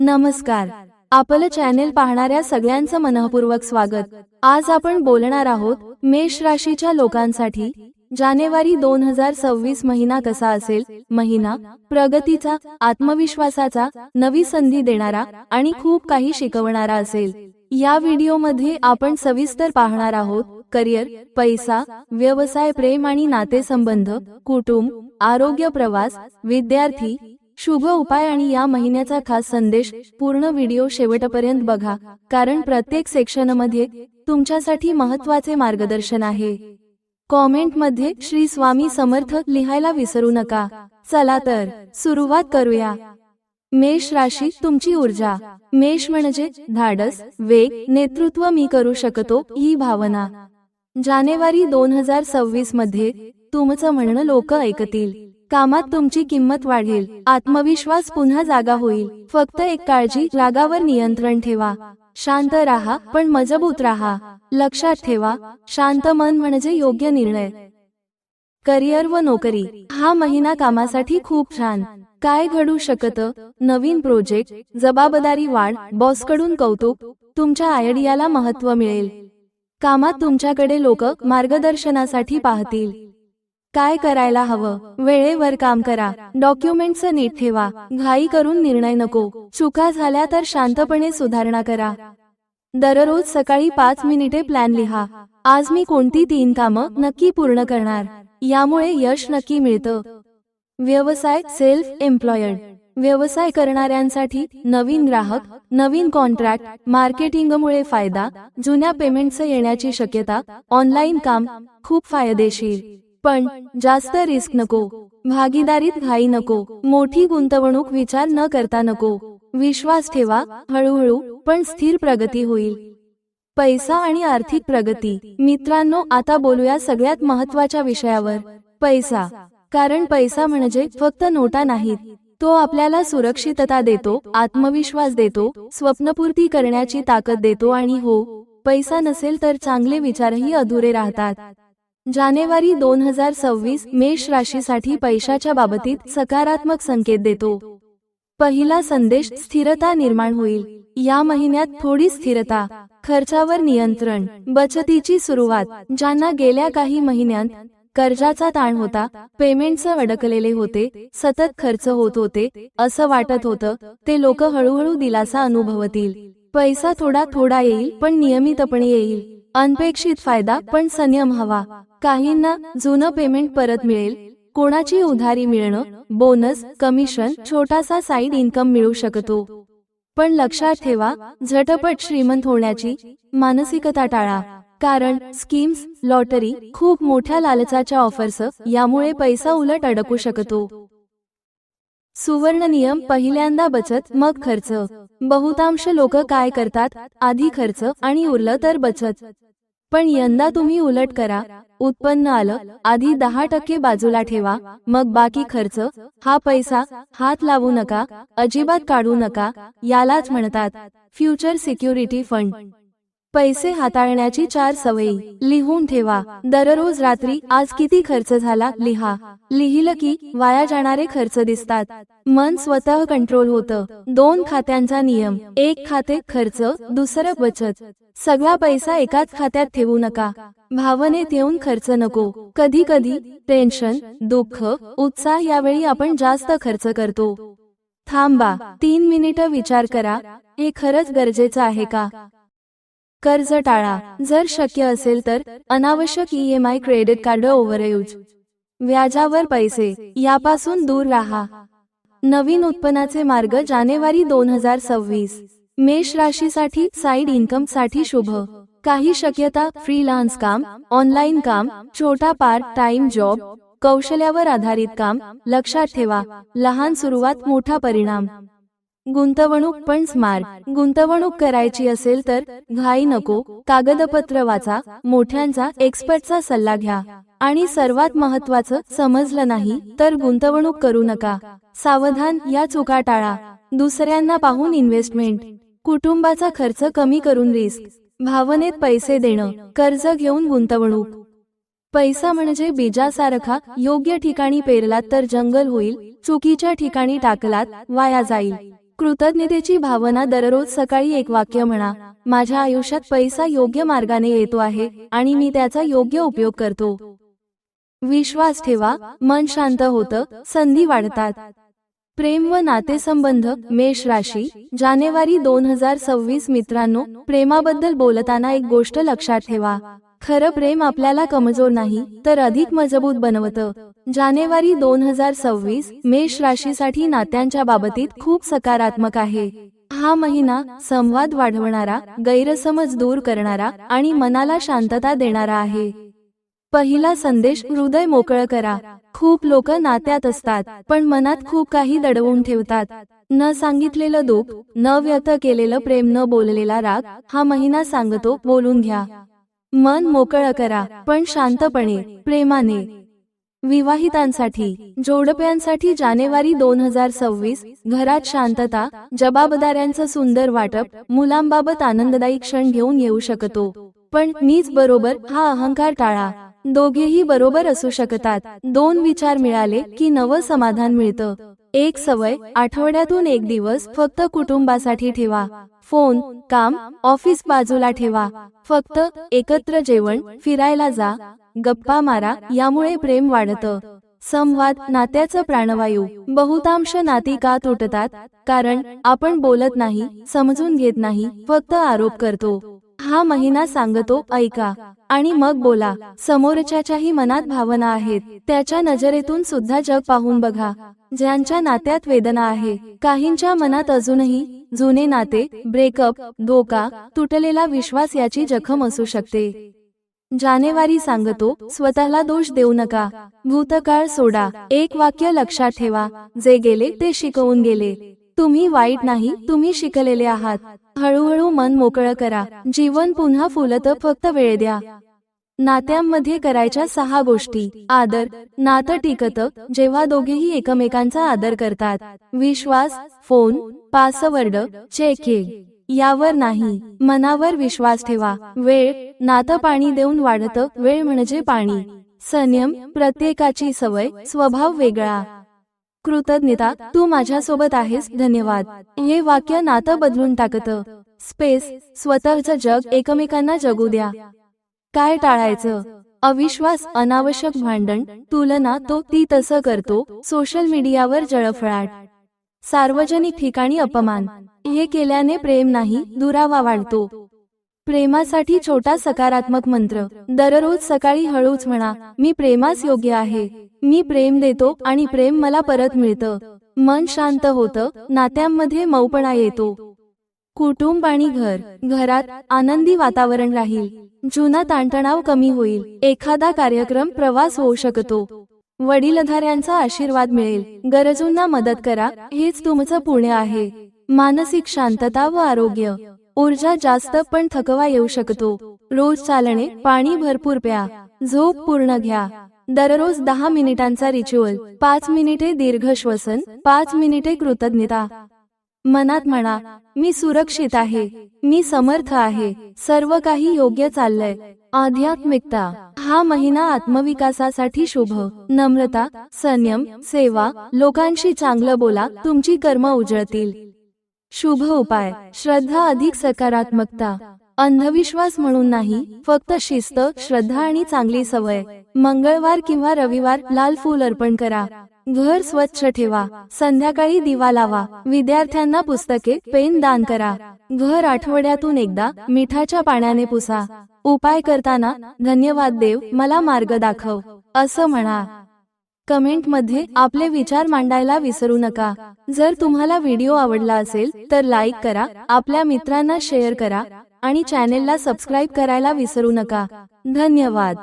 नमस्कार. आपलं चॅनेल पाहणाऱ्या सगळ्यांचं मनःपूर्वक स्वागत. आज आपण बोलणार आहोत मेष राशीच्या लोकांसाठी. जानेवारी दोन हजार सव्वीस महिना कसा असेल? महिना प्रगतीचा आत्मविश्वासाचा नवी संधी देणारा आणि खूप काही शिकवणारा असेल. या व्हिडिओमध्ये आपण सविस्तर पाहणार आहोत करिअर पैसा व्यवसाय प्रेम आणि नातेसंबंध कुटुंब आरोग्य प्रवास विद्यार्थी शुभ उपाय आणि या महिन्याचा खास संदेश पूर्ण व्हिडिओ शेवटपर्यंत बघा कारण प्रत्येक सेक्शनमध्ये तुमच्यासाठी महत्त्वाचे मार्गदर्शन आहे. कॉमेंटमध्ये श्री स्वामी समर्थ लिहायला विसरू नका. चला तर सुरुवात करूया. मेष राशी तुमची ऊर्जा. मेष म्हणजे धाडस वेग नेतृत्व मी करू शकतो ही भावना. जानेवारी दोन हजार सव्वीसमध्ये तुमचं म्हणणं लोक ऐकतील. कामात तुमची किंमत वाढेल. आत्मविश्वास पुन्हा जागा होईल. फक्त एक काळजी रागावर नियंत्रण ठेवा. शांत राहा पण मजबूत राहा. लक्षात ठेवा शांत मन म्हणजे योग्य निर्णय. करिअर व नोकरी. हा महिना कामासाठी खूप छान. काय घडू शकत? नवीन प्रोजेक्ट जबाबदारी वाढ बॉसकडून कौतुक तुमच्या आयडियाला महत्त्व मिळेल. कामात तुमच्याकडे लोक मार्गदर्शनासाठी पाहतील. काय करायला हवं? वेळेवर काम करा. डॉक्युमेंटच नीट ठेवा. घाई करून निर्णय नको. चुका झाल्या तर शांतपणे सुधारणा करा. दररोज सकाळी पाच मिनिटे प्लॅन लिहा. आज मी कोणती तीन कामं नक्की पूर्ण करणार? यामुळे यश नक्की मिळतं. व्यवसाय सेल्फ एम्प्लॉयड व्यवसाय करणाऱ्यांसाठी नवीन ग्राहक नवीन कॉन्ट्रॅक्ट मार्केटिंगमुळे फायदा जुन्या पेमेंटचं येण्याची शक्यता ऑनलाईन काम खूप फायदेशीर. पण जास्त रिस्क नको. भागीदारीत घाई नको. मोठी गुंतवणूक विचार न करता नको. विश्वास ठेवा हळूहळू पण स्थिर प्रगती होईल. पैसा आणि आर्थिक प्रगती. मित्रांनो आता बोलूया सगळ्यात महत्त्वाच्या विषयावर. पैसा. कारण पैसा म्हणजे फक्त नोटा नाहीत. तो आपल्याला सुरक्षितता देतो आत्मविश्वास देतो स्वप्नपूर्ती करण्याची ताकद देतो आणि हो पैसा नसेल तर चांगले विचारही अधुरे राहतात. जानेवारी दोन हजार सव्वीस मेष राशीसाठी पैशाच्या बाबतीत सकारात्मक संकेत देतो. पहिला संदेश स्थिरता निर्माण होईल. या महिन्यात थोडी स्थिरता खर्चावर नियंत्रण बचतीची सुरुवात ज्यांना गेल्या काही महिन्यांत कर्जाचा ताण होता पेमेंटचं अडकलेले होते सतत खर्च होत होते असं वाटत होतं ते लोक हळूहळू दिलासा अनुभवतील. पैसा थोडा थोडा येईल पण नियमितपणे येईल. अनपेक्षित फायदा पण संयम हवा. काहींना जुनं पेमेंट परत मिळेल कोणाची उधारी मिळणं बोनस कमिशन छोटासा साईड इन्कम मिळू शकतो. पण लक्षात ठेवा झटपट श्रीमंत होण्याची मानसिकता टाळा. कारण स्कीम्स लॉटरी खूप मोठ्या लालचाच्या ऑफर्स यामुळे पैसा उलट अडकू शकतो. सुवर्ण नियम पहिल्यांदा बचत मग खर्च. बहुतांश लोक काय करतात? आधी खर्च आणि उरलं तर बचत. पण यंदा तुम्ही उलट करा. उत्पन्न आलं आधी दहा टक्के बाजूला ठेवा. मग बाकी खर्च हा पैसा हात लावू नका अजिबात काढू नका यालाच म्हणतात. Future security fund. पैसे हाताळण्याची चार सवयी. लिहून ठेवा. दररोज रात्री आज किती खर्च झाला? लिहा. लिहिलं की वाया जाणारे खर्च दिसतात. मन स्वतः कंट्रोल होतं. दोन खात्यांचा नियम. एक खाते खर्च दुसरं बचत. सगळा पैसा एकाच खात्यात ठेवू नका. भावनेत येऊन खर्च नको. कधी कधी टेन्शन दुःख उत्साह यावेळी आपण जास्त खर्च करतो. थांबा. तीन मिनिटं विचार करा. हे खरंच गरजेचं आहे का? कर्ज टाळा. जर शक्य असेल तर अनावश्यक E M I credit card overuse व्याजावर पैसे. यापासून दूर राहा. नवीन उत्पन्नाचे मार्ग जानेवारी दोन हजार सव्वीस. मेष राशीसाठी साईड इन्कमसाठी शुभ. काही शक्यता. फ्रीलान्स काम ऑनलाईन काम छोटा पार्ट टाइम जॉब कौशल्यावर आधारित काम लक्षात ठेवा. लहान सुरुवात मोठा परिणाम. गुंतवणूक पण स्मार्ट. गुंतवणूक करायची असेल तर घाई नको. कागदपत्र वाचा. मोठ्यांचा एक्सपर्टचा सल्ला घ्या. आणि सर्वात महत्वाचं समजलं नाही तर गुंतवणूक करू नका. सावधान या चुका टाळा. दुसऱ्यांना पाहून इन्व्हेस्टमेंट कुटुंबाचा खर्च कमी करून रिस्क भावनेत पैसे देणं. कर्ज घेऊन गुंतवणूक. पैसा म्हणजे बीजासारखा योग्य ठिकाणी पेरलात तर जंगल होईल चुकीच्या ठिकाणी टाकलात वाया जाईल. कृतज्ञतेची भावना दररोज सकाळी एक वाक्य म्हणा माझ्या आयुष्यात पैसा योग्य मार्गाने येतो आहे आणि मी त्याचा योग्य उपयोग करतो. विश्वास ठेवा मन शांत होतं संधी वाढतात. प्रेम व नातेसंबंध मेष राशी जानेवारी दोन हजार सव्वीस मित्रांनो प्रेमाबद्दल बोलताना एक गोष्ट लक्षात ठेवा. खरं प्रेम आपल्याला कमजोर नाही तर अधिक मजबूत बनवतं. जानेवारी दोन हजार सव्वीस मेष राशीसाठी नात्यांच्या बाबतीत खूप सकारात्मक आहे. हा महिना संवाद वाढवणारा गैरसमज दूर करणारा आणि मनाला शांतता देणारा आहे. पहिला संदेश हृदय मोकळं करा. खूप लोक नात्यात असतात पण मनात खूप काही दडवून ठेवतात. न सांगितलेलं दुःख न व्यक्त केलेलं प्रेम न बोललेला राग हा महिना सांगतो बोलून घ्या. मन मोकळं करा पण शांतपणे प्रेमाने. विवाहितांसाठी जोडप्यांसाठी जानेवारी दोन हजार सव्वीस घरात शांतता जबाबदाऱ्यांचं सुंदर वाटप मुलांबाबत आनंददायी क्षण घेऊन येऊ शकतो. पण मीच बरोबर हा अहंकार टाळा. दोघेही बरोबर असू शकतात. दोन विचार मिळाले की नवं समाधान मिळतं. एक सवय आठवड्यातून एक दिवस फक्त कुटुंबासाठी ठेवा. फोन काम ऑफिस बाजूला ठेवा. फक्त एकत्र जेवण फिरायला जा. गप्पा मारा यामुळे प्रेम वाढतं. संवाद नात्याचं प्राणवायू. बहुतांश नाती का तुटतात? कारण आपण बोलत नाही समजून घेत नाही फक्त आरोप करतो. हा महिना सांगतो ऐका. आणि मग बोला. समोरच्याच्याही मनात भावना आहेत. त्याच्या नजरेतून सुद्धा जग पाहून बघा. ज्यांच्या नात्यात वेदना आहे काहींच्या मनात अजूनही जुने नाते ब्रेकअप धोका तुटलेला विश्वास याची जखम असू शकते. जानेवारी सांगतो स्वतःला दोष देऊ नका. भूतकाळ सोडा. एक वाक्य लक्षात ठेवा. जे गेले ते शिकवून गेले. तुम्ही वाईट नाही तुम्ही शिकलेले आहात. हळूहळू मन मोकळं करा. जीवन पुन्हा फुलत फक्त वेळ द्या. नात्यांमध्ये करायच्या सहा गोष्टी. आदर नातं टिकत जेव्हा दोघेही एकमेकांचा आदर करतात. विश्वास फोन पासवर्ड चेकिंग यावर नाही. मनावर विश्वास ठेवा. वेळ नातं पाणी देऊन वाढतं. वेळ म्हणजे पाणी. संयम प्रत्येकाची सवय स्वभाव वेगळा. कृतज्ञता तू माझ्यासोबत आहेस. धन्यवाद. हे वाक्य नातं बदलून टाकतं. स्पेस स्वतःचं जग एकमेकांना जगू द्या. काय टाळायचं? अविश्वास अनावश्यक भांडण तुलना तो ती तसं करतो सोशल मीडियावर जळफळाट. सार्वजनिक ठिकाणी अपमान. हे केल्याने प्रेम नाही दुरावा वाढतो. प्रेमासाठी छोटा सकारात्मक मंत्र. दररोज सकाळी हळूच म्हणा मी प्रेमास योग्य आहे. मी प्रेम देतो आणि प्रेम मला परत मिळतं. मन शांत होतं नात्यांमध्ये मऊपणा येतो. कुटुंब आणि घर. घरात आनंदी वातावरण राहील. जुना ताणतणाव कमी होईल. एखादा कार्यक्रम प्रवास होऊ शकतो. वडीलधाऱ्यांचा आशीर्वाद मिळेल. गरजूंना मदत करा. हेच तुमचं पुण्य आहे. मानसिक शांतता व आरोग्य. ऊर्जा जास्त पण थकवा येऊ शकतो. रोज चालणे पाणी भरपूर प्या. झोप पूर्ण घ्या. दररोज दहा मिनिटांचा रिच्युअल पाच मिनिटे दीर्घ श्वसन. पाच मिनिटे कृतज्ञता. मनात म्हणा मी सुरक्षित आहे मी समर्थ आहे सर्व काही योग्य चाललंय आध्यात्मिकता हा महिना आत्मविकासासाठी शुभ नम्रता संयम सेवा लोकांशी चांगलं बोला तुमची कर्म उजळतील. शुभ उपाय श्रद्धा अधिक सकारात्मकता अंधविश्वास म्हणून नाही फक्त शिस्त श्रद्धा आणि चांगली सवय मंगळवार किंवा रविवार लाल फूल अर्पण करा. घर स्वच्छ ठेवा. संध्याकाळी दिवा लावा. विद्यार्थ्यांना पुस्तके पेन दान करा. घर आठवड्यातून एकदा मिठाच्या पाण्याने पुसा. उपाय करताना धन्यवाद देव मला मार्ग दाखव. असं म्हणा. कमेंटमध्ये आपले विचार मांडायला विसरू नका. जर तुम्हाला व्हिडिओ आवडला असेल तर लाईक करा आपल्या मित्रांना शेअर करा आणि चॅनेलला सबस्क्राईब करायला विसरू नका. धन्यवाद.